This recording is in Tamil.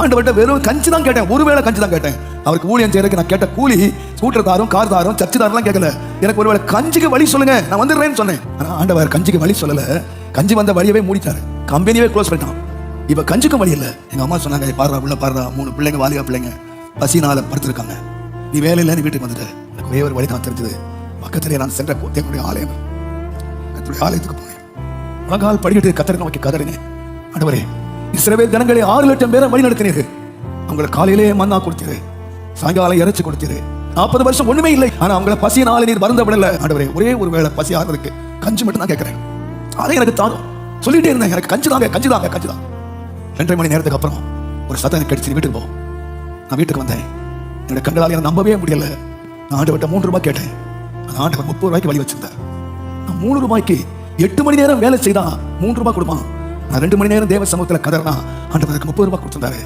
ஆண்டவர்கிட்ட வெறும் கஞ்சி தான் கேட்டேன். ஒருவேளை கஞ்சி தான் கேட்டேன். அவருக்கு ஊழியம் செய்யறதுக்கு நான் கேட்ட கூலி ஸ்கூட்டர் தாரும் கார் தாரும் சர்ச்சு தாரெல்லாம் கேட்கல எனக்கு ஒருவேளை கஞ்சிக்கு வழி சொல்லுங்க நான் வந்துடுறேன்னு சொன்னேன். ஆனால் ஆண்டவர் கஞ்சிக்கு வழி சொல்லல. கஞ்சி வந்த வழியவே மூடிட்டாரு. கம்பெனியே க்ளோஸ் பண்ணிட்டான். இப்ப கஞ்சிக்கும் வழி இல்லை. எங்க அம்மா சொன்னாங்க பாடுறா உள்ள பாடுறா. மூணு பிள்ளைங்க வாலிகா பிள்ளைங்க. பசினால படுத்திருக்காங்க. நீ வேலையில நீ வீட்டுக்கு வந்துட்டு. எனக்கு ஒரே ஒரு வழி தான் தெரிஞ்சது. பக்கத்திலே நான் சென்ற தேவனுடைய ஆலயம். கர்த்தருடைய ஆலயத்துக்கு போனேன். உலகால் படிக்கிட்டு கத்தரை நோக்கி கதறினேன். ஆண்டவரே இஸ்ரவேல் ஜனங்களை ஆறு லட்சம் பேரை வழி நடத்தினீர்கள். அவங்களை காலையிலே மன்னா கொடுத்தீரு சாயங்காலம் இறைச்சி கொடுத்தீரு நாற்பது வருஷம் ஒண்ணுமே இல்லை. ஆனா அவங்கள பசியினால நீர் வருந்த விடல. ஆண்டவரே ஒரே ஒரு வேளை பசி ஆகிறதுக்கு கஞ்சி மட்டும் தான் கேட்கறேன். அதை எனக்கு தானும் சொல்லிட்டே இருந்தேன். எனக்கு கஞ்சி தாங்க கஞ்சி தாங்க கஞ்சி தான். ரெண்டரை மணி நேரத்துக்கு அப்புறம் ஒரு சத்தம் எனக்கு கிடைச்சு வீட்டுக்கு போகும் நான் வீட்டுக்கு வந்தேன். என்னோட கண்களால் எனக்கு நம்பவே முடியல. நான் ஆண்டவர்கிட்ட மூன்று ரூபாய் கேட்டேன். அந்த ஆண்டவர் முப்பது ரூபாய்க்கு வழி வச்சிருந்தேன் நான் மூணு ரூபாய்க்கு எட்டு மணி நேரம் வேலை செய்தா மூன்று ரூபாய் கொடுப்பான். நான் ரெண்டு மணி நேரம் தேவ சமூகத்தில் கதறினா ஆண்டவருக்கு முப்பது ரூபாய் கொடுத்துருந்தாரு.